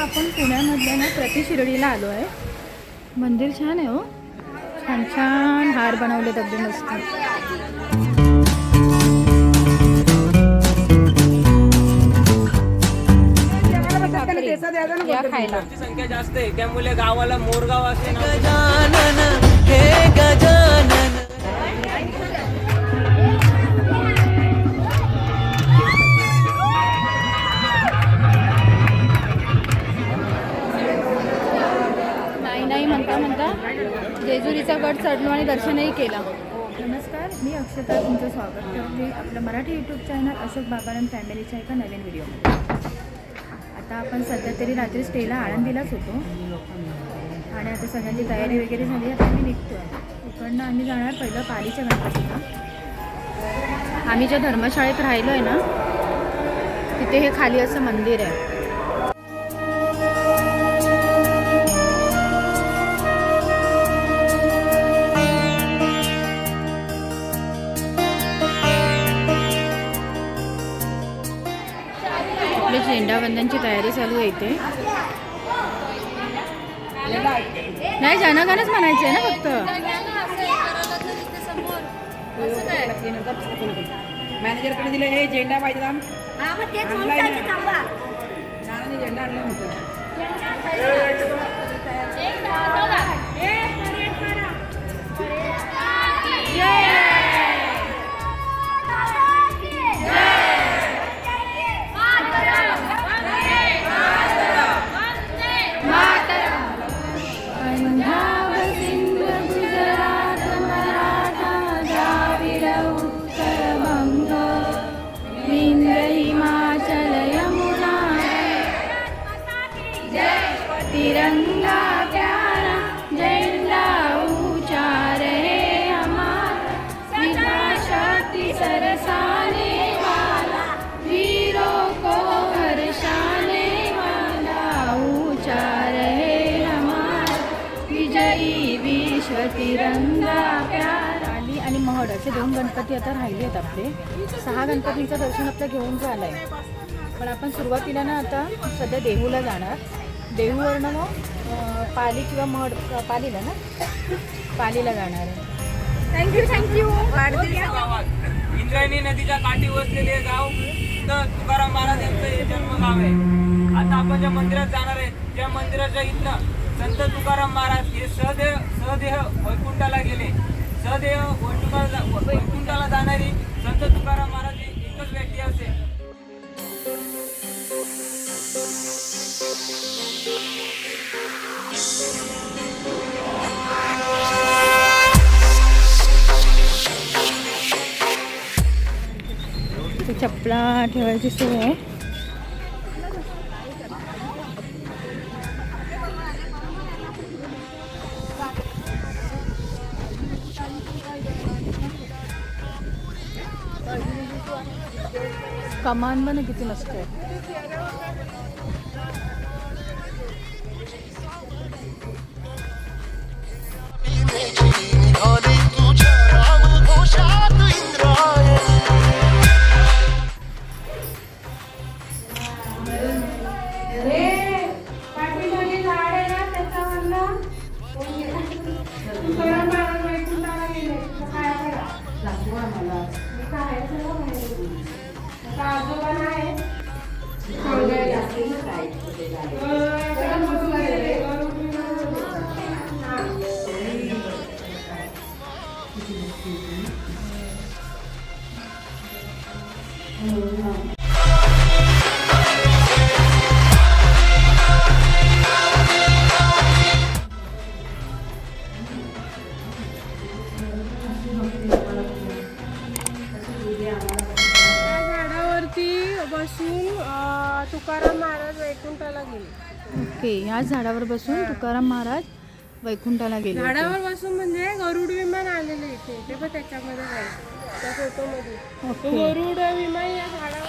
आपण पुण्यामधल्या ना प्रति शिर्डीला आलो आहे. मंदिर छान आहे हो. छान छान हार बनवलेत अगदी मस्त. संख्या जास्त आहे त्यामुळे गावाला मोरगाव असे गजानन हे गजानन. जेजुरीचा गड चढलो आणि दर्शनही केलं. नमस्कार मी अक्षता तुमचं स्वागत करते. आपलं मराठी यूट्यूब चॅनल अशोक बाबारन फॅमिलीच्या एका नवीन व्हिडिओ आता आपण सध्या तरी रात्री स्टेला आळंदीलाच होतो. आणि आता सगळ्यांची तयारी वगैरे झाली आता आम्ही निघतो आहे इकडनं आम्ही जाणार पहिलं पालीच्या गणपतीला. आम्ही ज्या धर्मशाळेत राहिलो आहे ना तिथे हे खाली असं मंदिर आहे. झेंडावंदनची तयारी चालू आहे इथे. नाही जनगणच म्हणायचं आहे ना फक्त. मॅनेजरकडे दिले हे झेंडा पाहिजे झेंडा आणला असे दोन गणपती आता राहिले आहेत आपले. सहा गणपतींचं दर्शन आपलं घेऊन झालं आहे पण आपण सुरुवातीला ना आता सध्या देहूला जाणार. देहूवरनं मग पाली किंवा महड अं, पालीला ना? पालीला जाणार आहे. थँक्यू थँक्यू गावात इंद्रायणी नदीच्या काठी वसलेले गाव. तर तुकाराम महाराज यांचं हे जन्मगाव आहे. आता आपण ज्या मंदिरात जाणार आहे त्या मंदिराच्या इथनं संत तुकाराम महाराज हे सहदेव सहदेह वैकुंठाला गेले. सहदेह वैकुंठाला वैकुंठाला जाणारी संत तुकाराम महाराज एकच व्यक्ती असेल ते चपला ठेवायची सोय आहे. कमान पण किती मस्त आहे Oh, हो, तुकाराम महाराज वैकुंठाला गेले. ओके ह्याच झाडावर बसून तुकाराम महाराज वैकुंठाला गेले होते. झाडावर बसून म्हणजे गरुड विमान आलेले इथे ते पण त्याच्यामध्ये जायचं त्या फोटोमध्ये. तो ओके गरुड विमान या झाडावर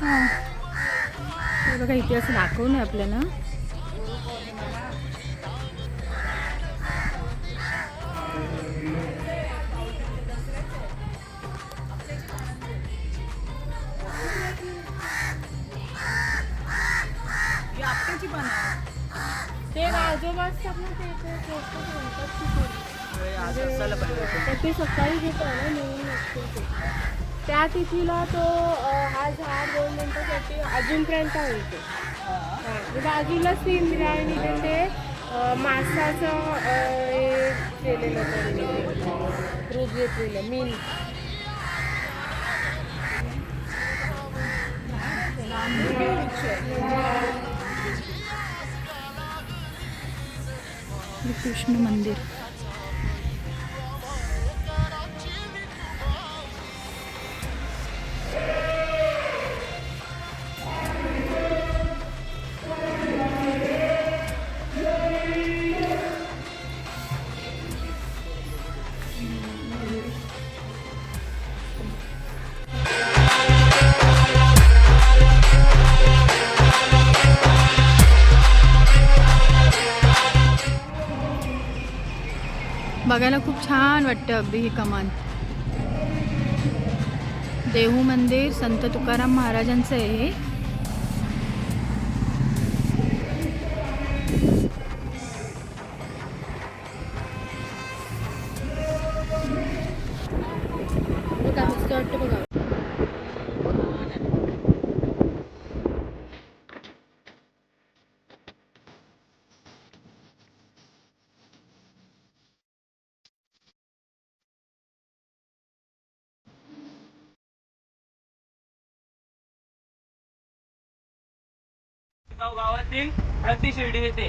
हां. हे बघा इथे असं दाखवलं आपल्याला. ते सकाळी घेतो ना ते. त्या तिथीला तो हा झाड दोन मिनिटासाठी अजूनपर्यंत होतो हा, बाजूलाच ती इंद्रायणी ते मासाचं हे केलेलं रूप घेतलेलं मीन. कृष्ण मंदिर. बघायला खूप छान वाटतं अगदी ही कमान. देहू मंदिर संत तुकाराम महाराजांचं आहे गावातील प्रति शिर्डी येते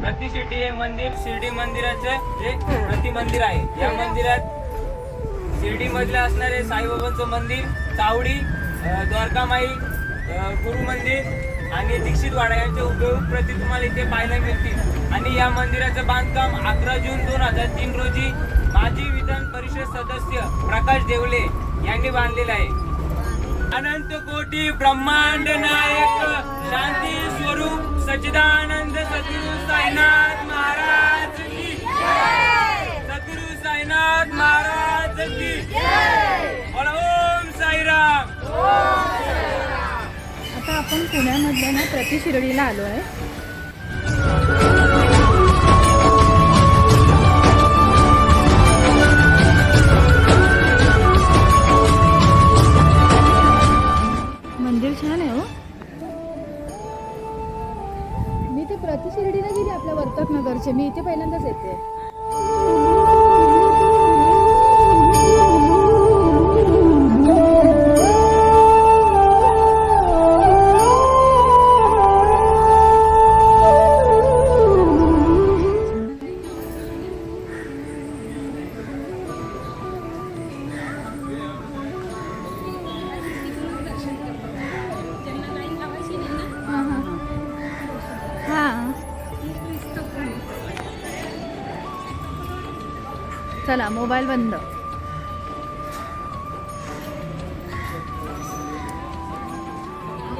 प्रति शिर्डी हे मंदिर शिर्डी मंदिराचं एक प्रति मंदिर आहे. या मंदिरात शिर्डी मधले असणारे साईबाबांचं मंदिर चावडी द्वारकामाई गुरु मंदिर आणि दीक्षित वाडा यांचे उपयोग प्रति तुम्हाला इथे पाहायला मिळतील. आणि या मंदिराचं बांधकाम अकरा जून दोन हजार तीन रोजी माजी विधान परिषद सदस्य प्रकाश देवले यांनी बांधलेलं आहे. अनंत कोटी ब्रह्मांड नायक शांती स्वरूप सच्चिदानंद सद्गुरु साईनाथ महाराज की सद्गुरु साईनाथ महाराज की ओम साईराम! आता आपण पुण्यामधल्या ना प्रतिशिर्डीला आलो आहे. प्रतिशिर्डीला गेली आपल्या वर्तक नगरचे. मी इथे पहिल्यांदाच येते. चला मोबाईल बंद.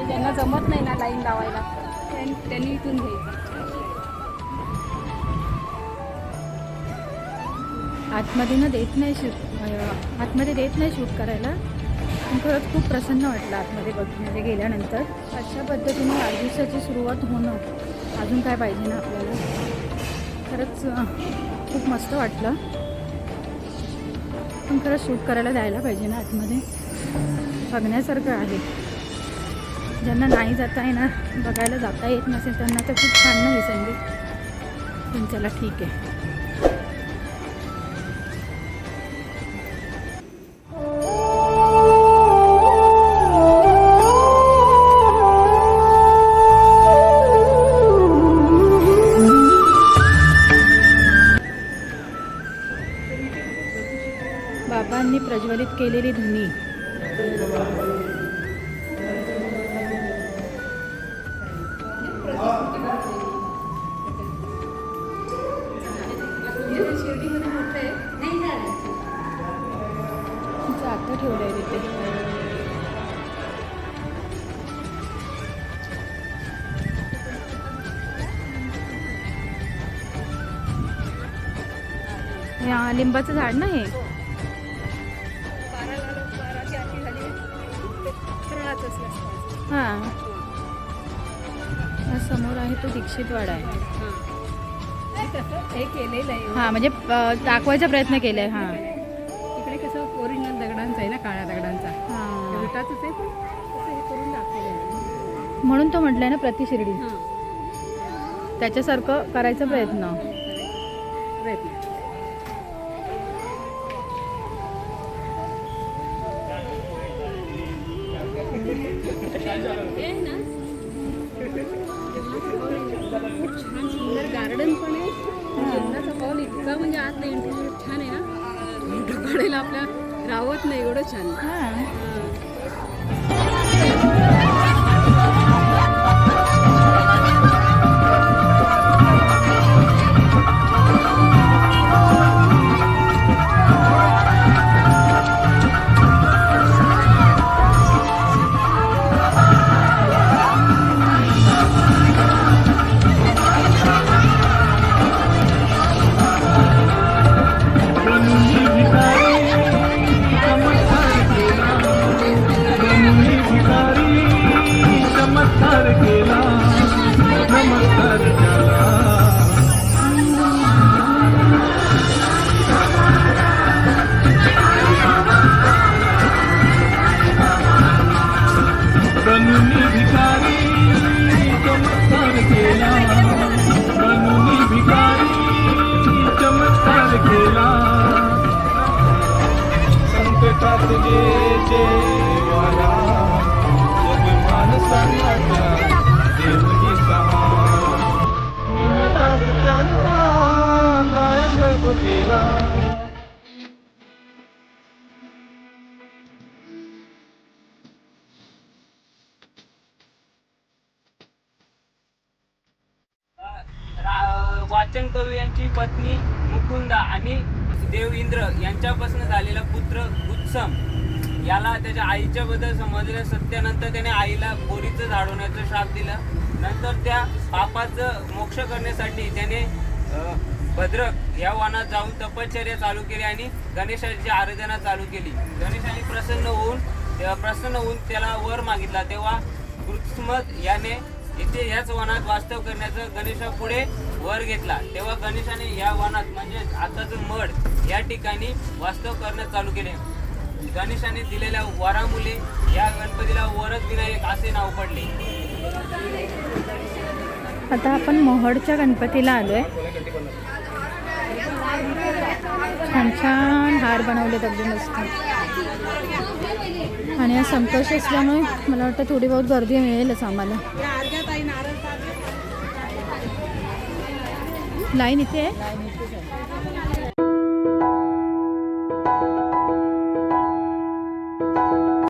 ज्यांना जमत नाही ना लाईन लावायला त्यां- त्यांनी इथून घ्यायचं. आतमध्ये ना देत नाही शूट आतमध्ये देत नाही शूट करायला. पण खरंच खूप प्रसन्न वाटलं आतमध्ये बघ म्हणजे गेल्यानंतर. अशा पद्धतीने वाढदिवसाची सुरुवात होणं अजून काय पाहिजे ना आपल्याला? खरंच खूप मस्त वाटलं. पण खरं शूट करायला जायला पाहिजे ना आतमध्ये. बघण्यासारखं आहे. ज्यांना नाही जाता येणार बघायला जाता येत नसेल त्यांना तर खूप छान नाही संधी पण चला ठीक आहे. केलेली धुनी तिचं ठेवलं आहे तिथे या लिंबाचं झाड ना हे? हां. हा समोर आहे तो दीक्षित वाडा आहे. हे केलेलं आहे हां म्हणजे दाखवायचा प्रयत्न केलाय हां. इकडे कसं ओरिजिनल दगडांचं आहे ना काळ्या दगडांचा. हां. विटाचंच आहे पण हे करून दाखवलं म्हणून तो म्हटलाय ना प्रति शिर्डी. हां. त्याच्यासारखं करायचा प्रयत्न. प्रयत्न. एवढं छान. हां. वाचन कवी यांची पत्नी मुकुंदा आणि देव इंद्र यांच्यापासून झालेला पुत्र उत्सम. याला त्याच्या आईच्या बद्दल समजलं सत्यानंतर त्याने आईला बोरीचं झाडवण्याचं श्राप दिलं. नंतर त्या पापाचं मोक्ष करण्यासाठी त्याने भद्रक या वनात जाऊन तपश्चर्या चालू केली आणि गणेशाची आराधना चालू केली. गणेशाने प्रसन्न होऊन प्रसन्न होऊन त्याला वर मागितला. तेव्हा कृत्समत याने इथे याच वनात वास्तव करण्याचं गणेशापुढे वर घेतला. तेव्हा गणेशाने या वनात म्हणजे आताचं मड या ठिकाणी वास्तव करण्यास चालू केले. गणेशाने दिलेल्या वरामुळे या गणपतीला वरद विनायक असे नाव पडले. आता आपण मोहडच्या गणपतीला आलोय. छान छान हार बनवले अगदी मस्त. आणि आज असल्यामुळे मला वाटतं थोडी बहुत गर्दी मिळेलच आम्हाला. लाईन इथे आहे?